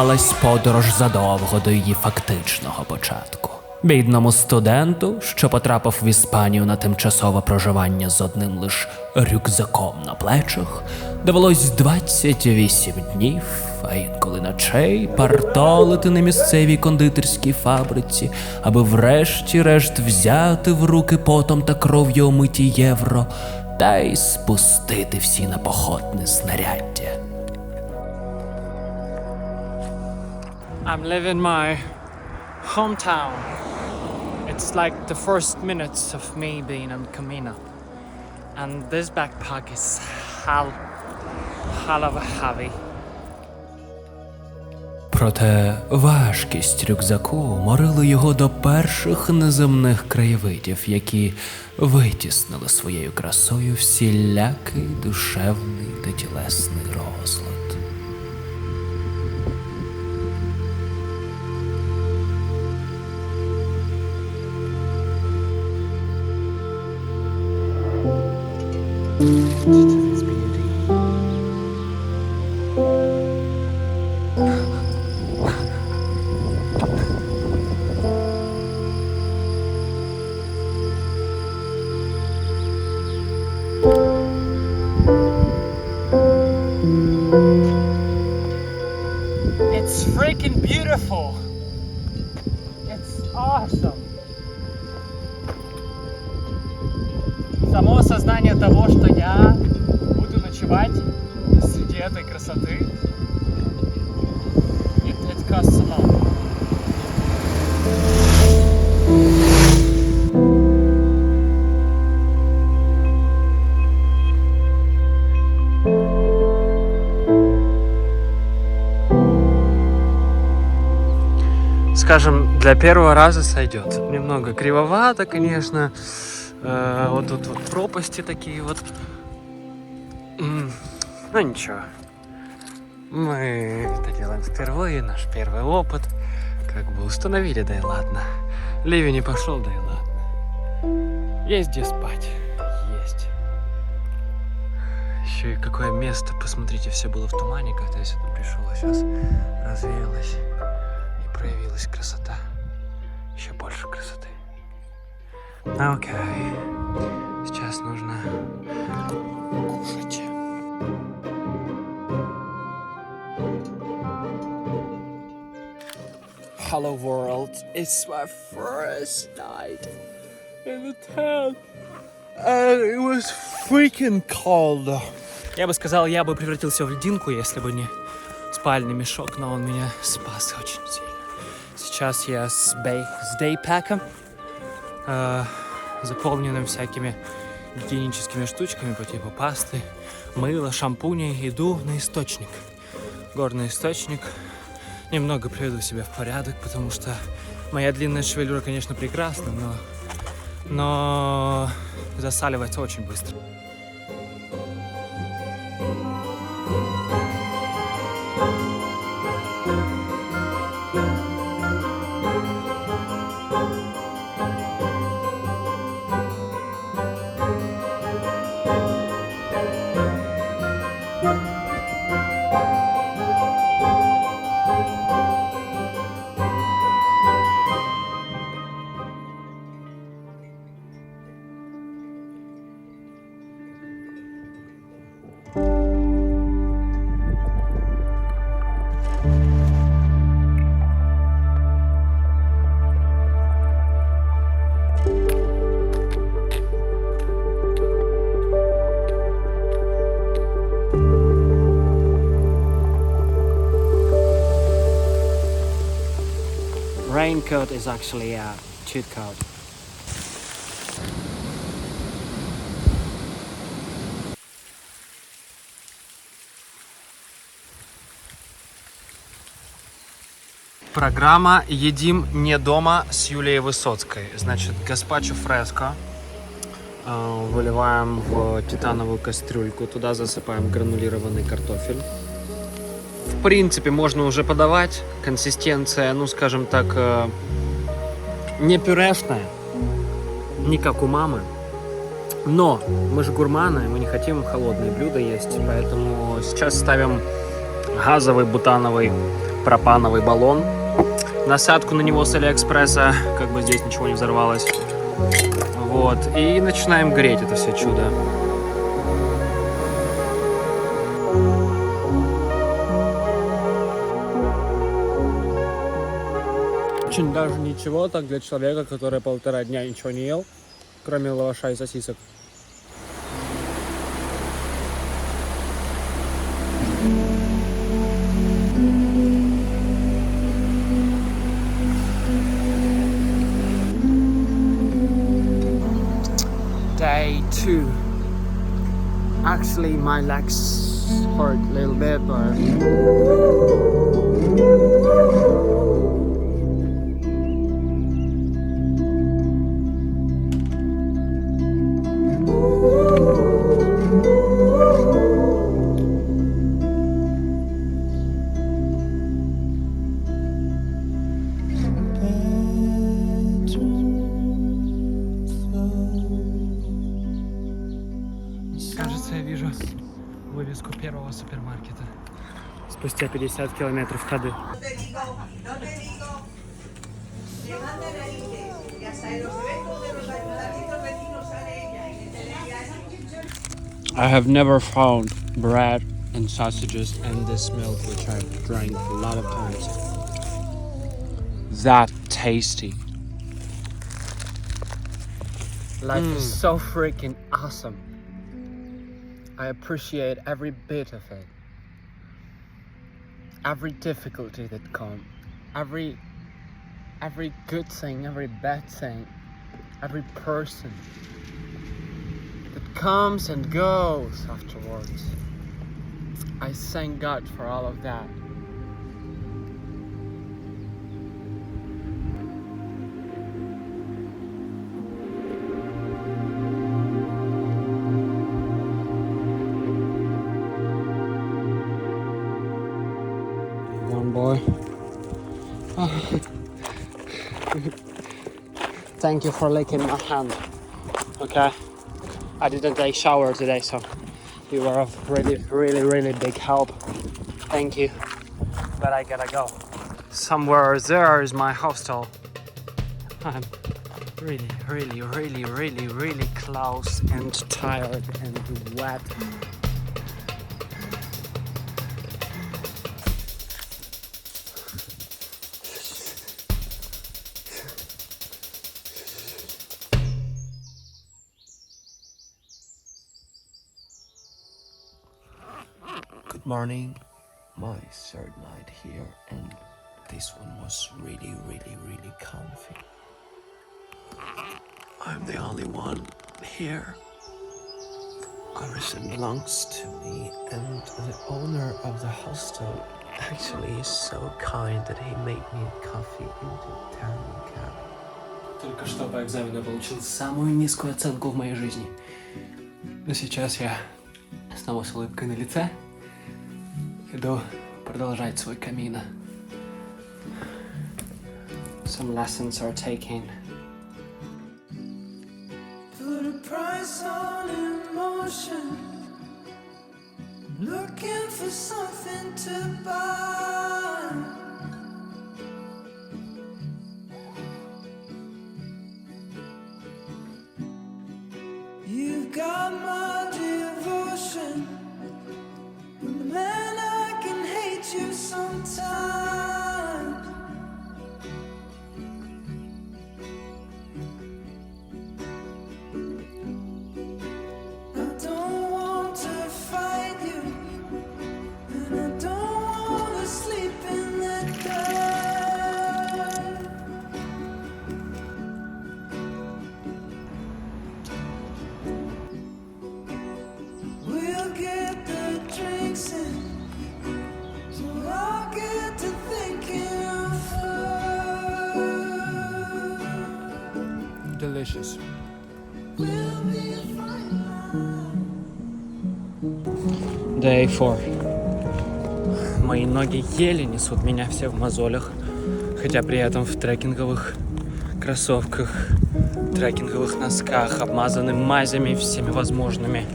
Розпочалась подорож задовго до її фактичного початку. Бідному студенту, що потрапив в Іспанію на тимчасове проживання з одним лиш рюкзаком на плечах, довелось 28 днів, а інколи ночей партолити на місцевій кондитерській фабриці, аби врешті-решт взяти в руки потом та кров'ю омиті євро та й спустити всі на походне знаряддя. I'm living my hometown. It's like the first minutes of me being on Camino. And this backpack is hell, hell of a heavy. Проте важкість рюкзаку морила його до перших неземних краєвидів, які витіснили своєю красою всілякий душевний та тілесний розлад. 実に скажем, для первого раза сойдет. Немного кривовато, конечно. Э, вот тут вот пропасти такие вот. Ну ничего. Мы это делаем впервые, наш первый опыт. Как бы установили, да и ладно. Ливень не пошел, да и ладно. Есть где спать. Есть. Еще и какое место, посмотрите, все было в тумане, когда я сюда пришел, а сейчас развеялось проявилась красота. Еще больше красоты. Окей. Сейчас нужно кушать. Hello world, it's my first night in the town. And it was freaking cold. Я бы сказал, я бы превратился в льдинку, если бы не спальный мешок, но он меня спас очень сильно. Сейчас я с, бей, с дейпаком, э, заполненным всякими гигиеническими штучками по типу пасты, мыла, шампуней, иду на источник. Горный источник. Немного приведу себя в порядок, потому что моя длинная шевелюра, конечно, прекрасна, но, но засаливается очень быстро. Raincoat is actually a cheat code. Программа «Едим не дома» с Юлией Высоцкой. Значит, гаспачо фреско. Э, Выливаем в титановую кастрюльку. Туда засыпаем гранулированный картофель. В принципе, можно уже подавать. Консистенция, ну, скажем так, э, не пюрешная. Не как у мамы. Но мы же гурманы, мы не хотим холодные блюда есть. Поэтому сейчас ставим газовый, бутановый, пропановый баллон. Насадку на него с Алиэкспресса, как бы здесь ничего не взорвалось. Вот, и начинаем греть это все чудо. Очень даже ничего так для человека, который полтора дня ничего не ел, кроме лаваша и сосисок. Day two. Actually, my legs hurt a little bit, but 50 кілометрів ходи. I have never found bread and sausages and this milk, which I've drank a lot of times, that tasty. Life mm. is so freaking awesome. I appreciate every bit of it. Every difficulty that comes. Every every good thing, every bad thing, every person that comes and goes afterwards. I thank God for all of that. Thank you for licking my hand. Okay. I didn't take shower today, so you were of really, really, really big help. Thank you. But I gotta go. Somewhere there is my hostel. I'm really, really, really, really, really close and tired and wet. morning. My third night here, and this one was really, really, really comfy. I'm the only one here. Everything belongs to me, and the owner of the hostel actually is so kind that he made me a coffee in the thermal cabin. Только что по экзамену получил самую низкую оценку в моей жизни. Но сейчас я снова с улыбкой на лице иду продолжать свой камин. Some lessons are taken. Put a price on emotion. Looking for something to buy. Fine. Day 4. Мои ноги еле несут меня все в мозолях, хотя при этом в трекинговых кроссовках, трекинговых носках, обмазаны мазями всеми возможными,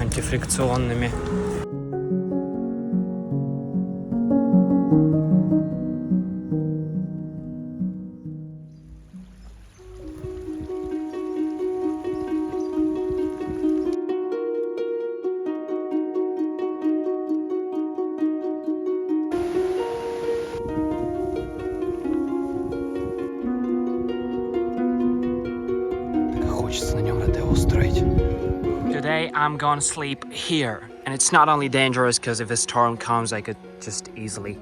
антифрикционными. today I'm gonna sleep here. And it's not only dangerous because if a storm comes, I could just easily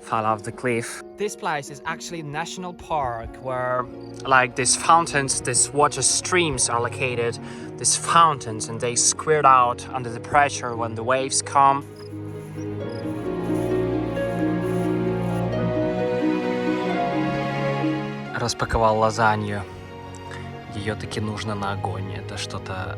fall off the cliff. This place is actually national park where like these fountains, these water streams are located. These fountains and they squirt out under the pressure when the waves come. Распаковал лазанью. Ее таки нужно на огонь. Это что-то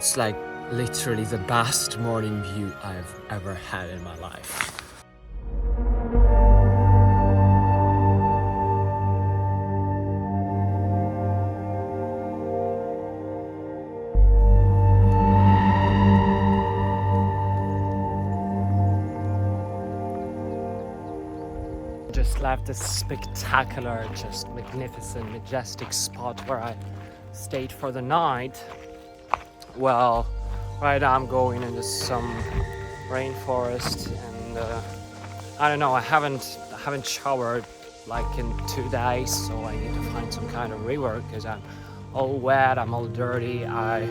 It's like literally the best morning view I've ever had in my life. Just left this spectacular, just magnificent, majestic spot where I stayed for the night. Well, right now I'm going into some rainforest, and uh, I don't know. I haven't I haven't showered like in two days, so I need to find some kind of rework because I'm all wet. I'm all dirty. I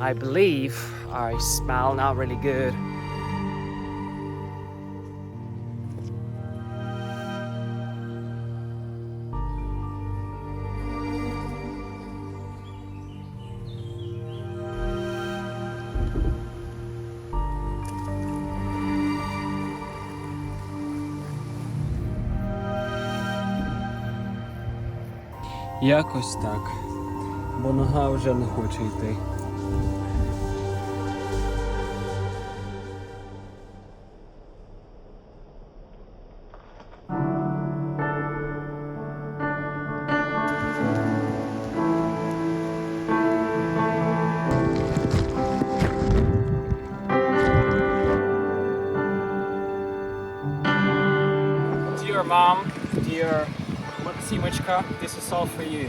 I believe I smell not really good. Якось так, бо нога вже не хоче йти. Dear mom, dear Simочka, this is all for you.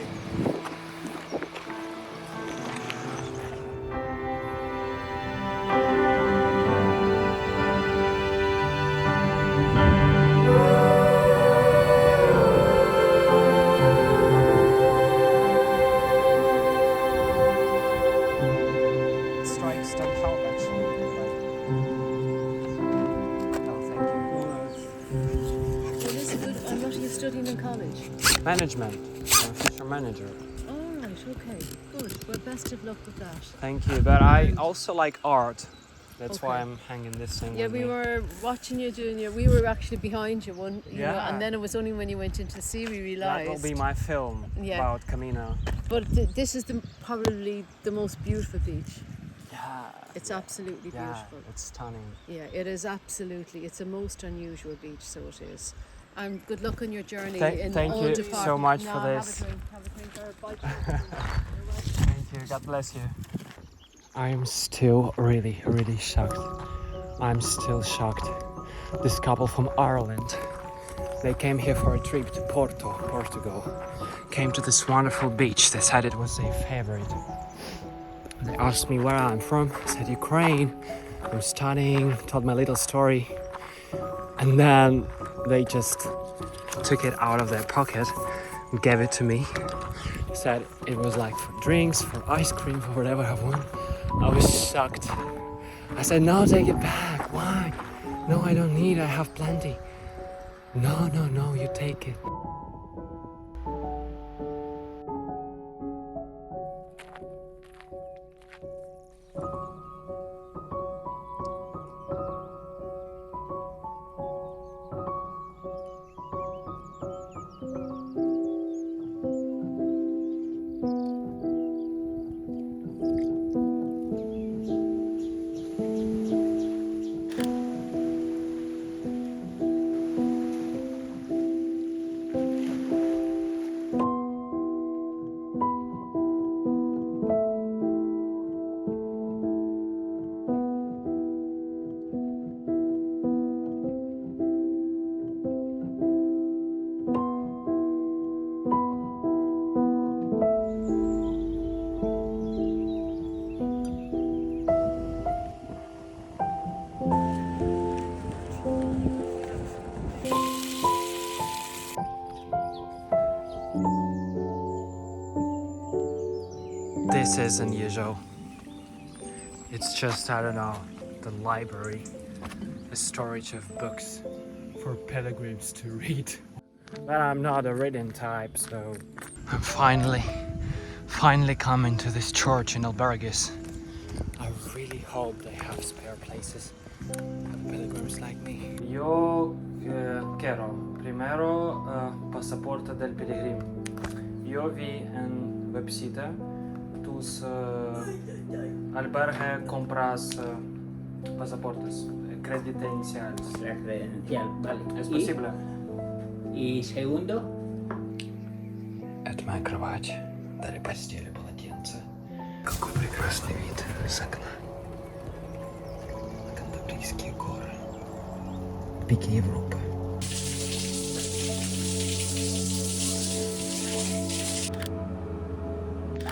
Best of luck with that. Thank you. But I also like art. That's why I'm hanging this thing. Yeah, we me. were watching you doing your. We were actually behind you one. You know, Yeah. and then it was only when you went into the sea we realized. That will be my film Yeah. about Camino. But th- this is the probably the most beautiful beach. Yeah. It's absolutely Yeah, beautiful. it's stunning. Yeah, it is absolutely. It's a most unusual beach, so it is. And good luck on your journey. Thank- in thank you so much No, for have a this. you. God bless you. I am still really, really shocked. I'm still shocked. This couple from Ireland, they came here for a trip to Porto, Portugal. Came to this wonderful beach. They said it was their favorite. They asked me where I'm from. I said Ukraine. I'm studying. Told my little story, and then they just took it out of their pocket and gave it to me said it was like for drinks, for ice cream, for whatever I want. I was shocked. I said, no, take it back. Why? No, I don't need. I have plenty. No, no, no, you take it. This is unusual. It's just, I don't know, the library, a storage of books for pilgrims to read. But I'm not a reading type, so. I'm finally, finally coming to this church in Albergis. I really hope they have spare places for pilgrims like me. Yo eh, quiero primero eh, pasaporte del peregrino. Yo vi en website eh, albergue compras pasaportes, credenciales. Credencial, vale. ¿Es Y- posible? Y, segundo, Это моя кровать. Дали постели полотенце. Какой прекрасный вид из окна. На Кантабрийские горы. Пики Европы.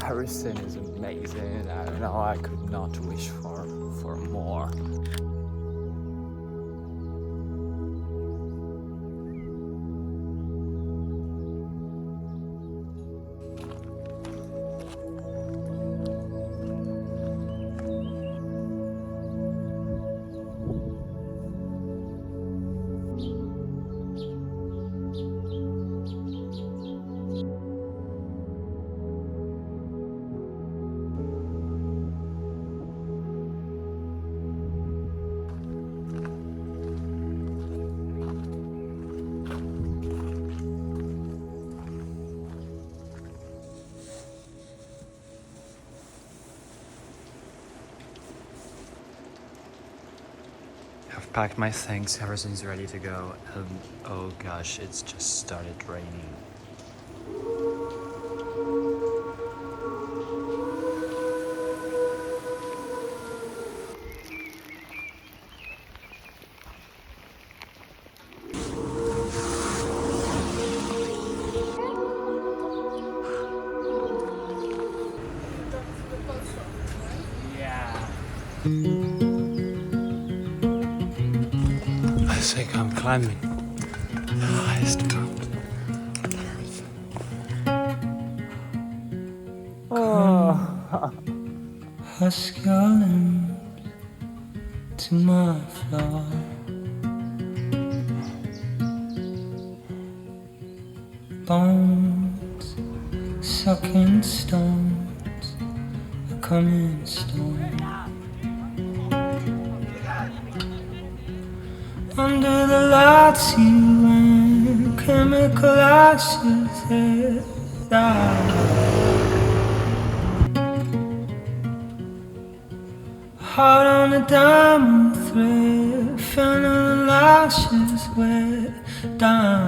Harrison is amazing. I know. I could not wish for for more. Packed my things. Everything's ready to go. And oh gosh, it's just started raining. Think I'm climbing the highest mountain oh. Husk your limbs to my floor. Bones sucking stones, a coming storm. Under the lights you went, chemical ashes I Heart on a diamond thread, fennel lashes wet down.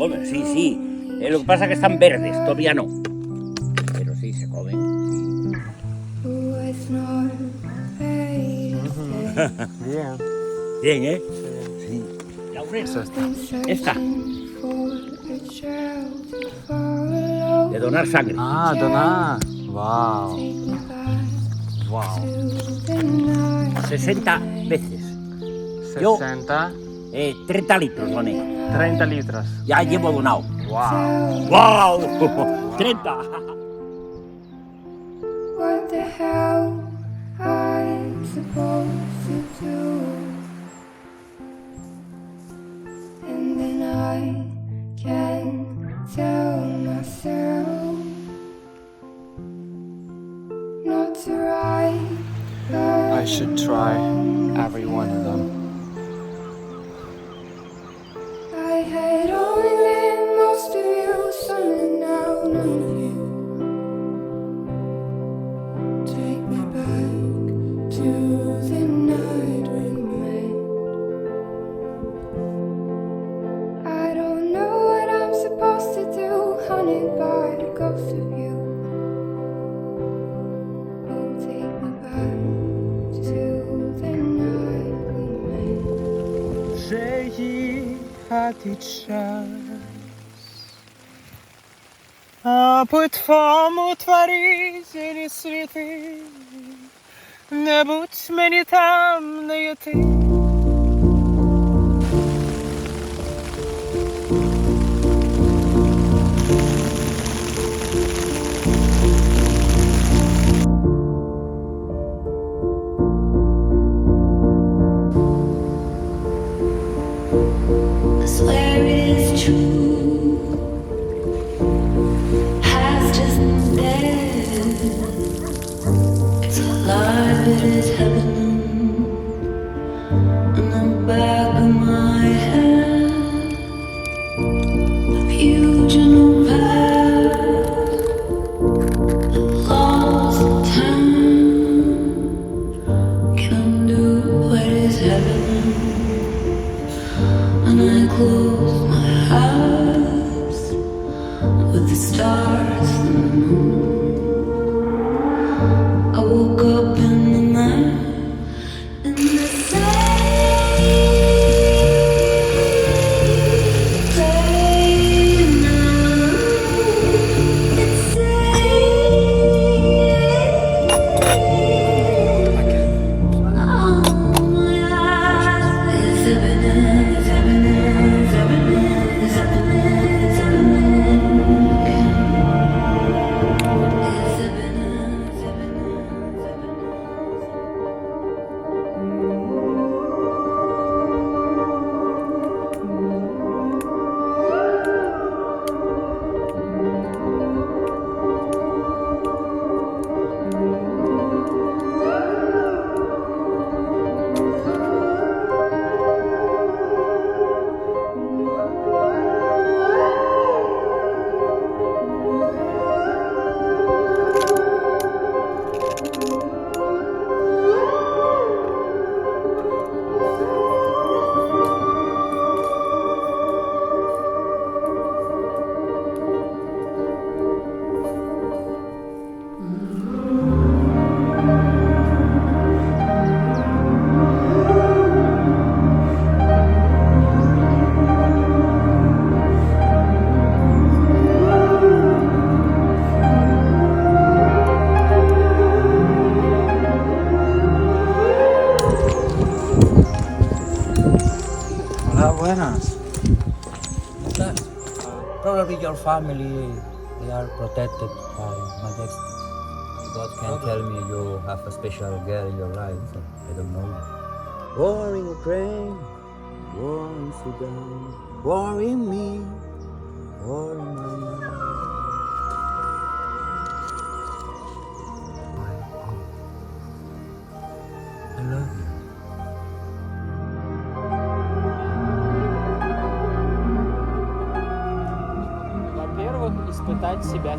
Comen, sí, sí. Eh, lo que pasa es que están verdes, todavía no. Pero sí, se comen. sí. Bien. Bien, ¿eh? Sí. Laurel, esta, de donar sangre. Ah, donar. Wow. Wow. 60 veces. Yo- 60, Eh, 30 litros, Roné. 30 litros. Ya llevo donado. Wow. ¡Wow! 30. What the hell I'm supposed to do? And then I can tell myself not to write. I should try every А по твому творінні світи, не будь мені там не йти. I Family, they are protected by majesty. God can tell me you have a special girl in your life, so I don't know. War in Ukraine, war in Sudan, war in me, war in my mind.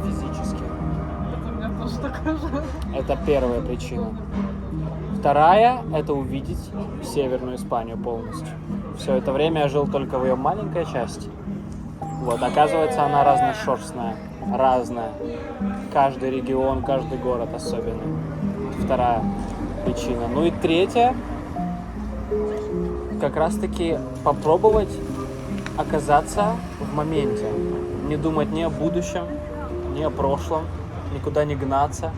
Физически. Это первая причина. Вторая – это увидеть Северную Испанию полностью. Все это время я жил только в ее маленькой части. Вот, оказывается, она разношерстная, разная. Каждый регион, каждый город особенный. Вторая причина. Ну и третья – как раз-таки попробовать оказаться в моменте. Не думать ни о будущем, ни о прошлом, никуда не гнаться.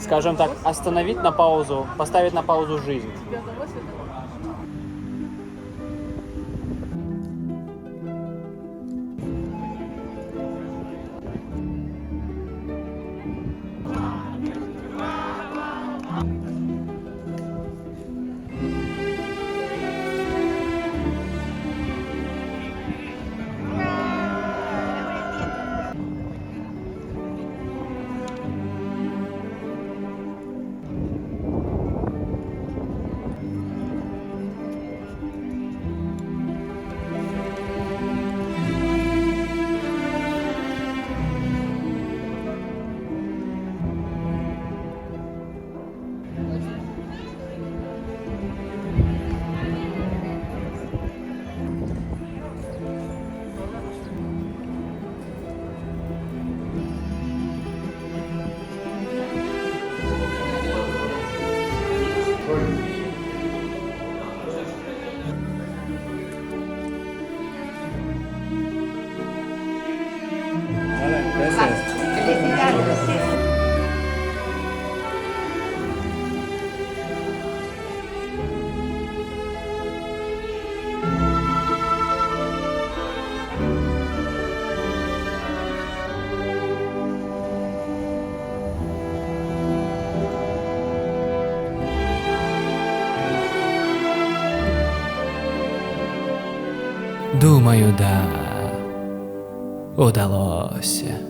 скажем так, остановить на паузу, поставить на паузу жизнь. Думаю, да. Удалося.